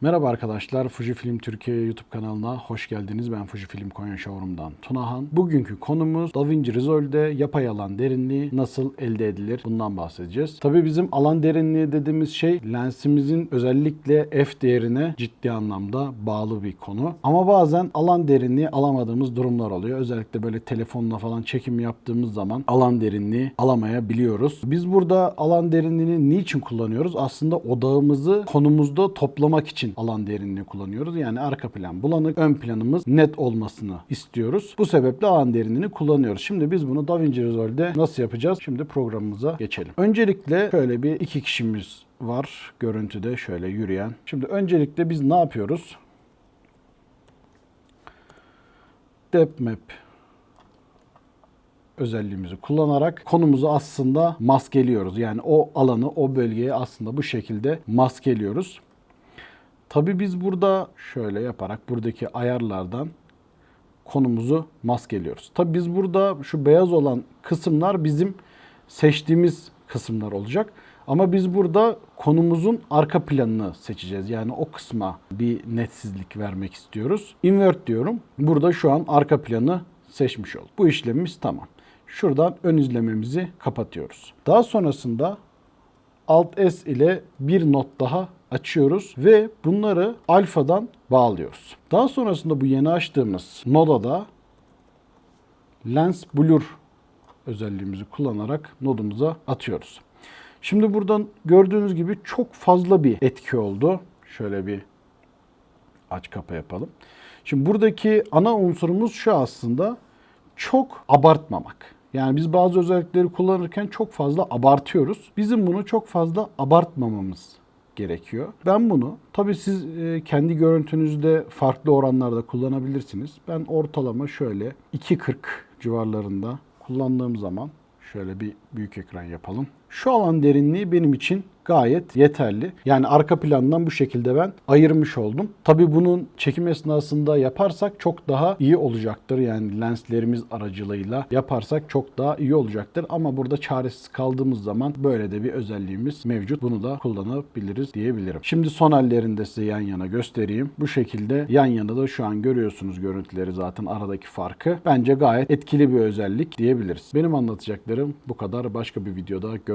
Merhaba arkadaşlar, Fujifilm Türkiye YouTube kanalına hoş geldiniz. Ben Fujifilm Konya Showroom'dan Tunahan. Bugünkü konumuz DaVinci Resolve'de yapay alan derinliği nasıl elde edilir? Bundan bahsedeceğiz. Tabii bizim alan derinliği dediğimiz şey lensimizin özellikle f değerine ciddi anlamda bağlı bir konu. Ama bazen alan derinliği alamadığımız durumlar oluyor. Özellikle böyle telefonla falan çekim yaptığımız zaman alan derinliği alamayabiliyoruz. Biz burada alan derinliğini niçin kullanıyoruz? Aslında odağımızı konumuzda toplamak için alan derinliği kullanıyoruz. Yani arka plan bulanık, ön planımız net olmasını istiyoruz. Bu sebeple alan derinliğini kullanıyoruz. Şimdi biz bunu DaVinci Resolve'de nasıl yapacağız? Şimdi programımıza geçelim. Öncelikle şöyle bir iki kişimiz var görüntüde şöyle yürüyen. Şimdi öncelikle biz ne yapıyoruz? Depth Map özelliğimizi kullanarak konumuzu aslında maskeliyoruz. Yani o alanı, o bölgeyi aslında bu şekilde maskeliyoruz. Tabi biz burada şöyle yaparak buradaki ayarlardan konumuzu maskeliyoruz. Tabi biz burada şu beyaz olan kısımlar bizim seçtiğimiz kısımlar olacak. Ama biz burada konumuzun arka planını seçeceğiz. Yani o kısma bir netsizlik vermek istiyoruz. Invert diyorum. Burada şu an arka planı seçmiş olduk. Bu işlemimiz tamam. Şuradan ön izlememizi kapatıyoruz. Daha sonrasında Alt S ile bir not daha açıyoruz ve bunları alfadan bağlıyoruz. Daha sonrasında bu yeni açtığımız noda da lens blur özelliğimizi kullanarak nodumuza atıyoruz. Şimdi buradan gördüğünüz gibi çok fazla bir etki oldu. Şöyle bir aç kapa yapalım. Şimdi buradaki ana unsurumuz şu aslında çok abartmamak. Yani biz bazı özellikleri kullanırken çok fazla abartıyoruz. Bizim bunu çok fazla abartmamamız gerekiyor. Ben bunu tabii siz e, kendi görüntünüzde farklı oranlarda kullanabilirsiniz. Ben ortalama şöyle 2.40 civarlarında kullandığım zaman şöyle bir büyük ekran yapalım. Şu alan derinliği benim için gayet yeterli. Yani arka plandan bu şekilde ben ayırmış oldum. Tabi bunun çekim esnasında yaparsak çok daha iyi olacaktır. Yani lenslerimiz aracılığıyla yaparsak çok daha iyi olacaktır. Ama burada çaresiz kaldığımız zaman böyle de bir özelliğimiz mevcut. Bunu da kullanabiliriz diyebilirim. Şimdi son hallerini de size yan yana göstereyim. Bu şekilde yan yana da şu an görüyorsunuz görüntüleri zaten aradaki farkı. Bence gayet etkili bir özellik diyebiliriz. Benim anlatacaklarım bu kadar. Başka bir videoda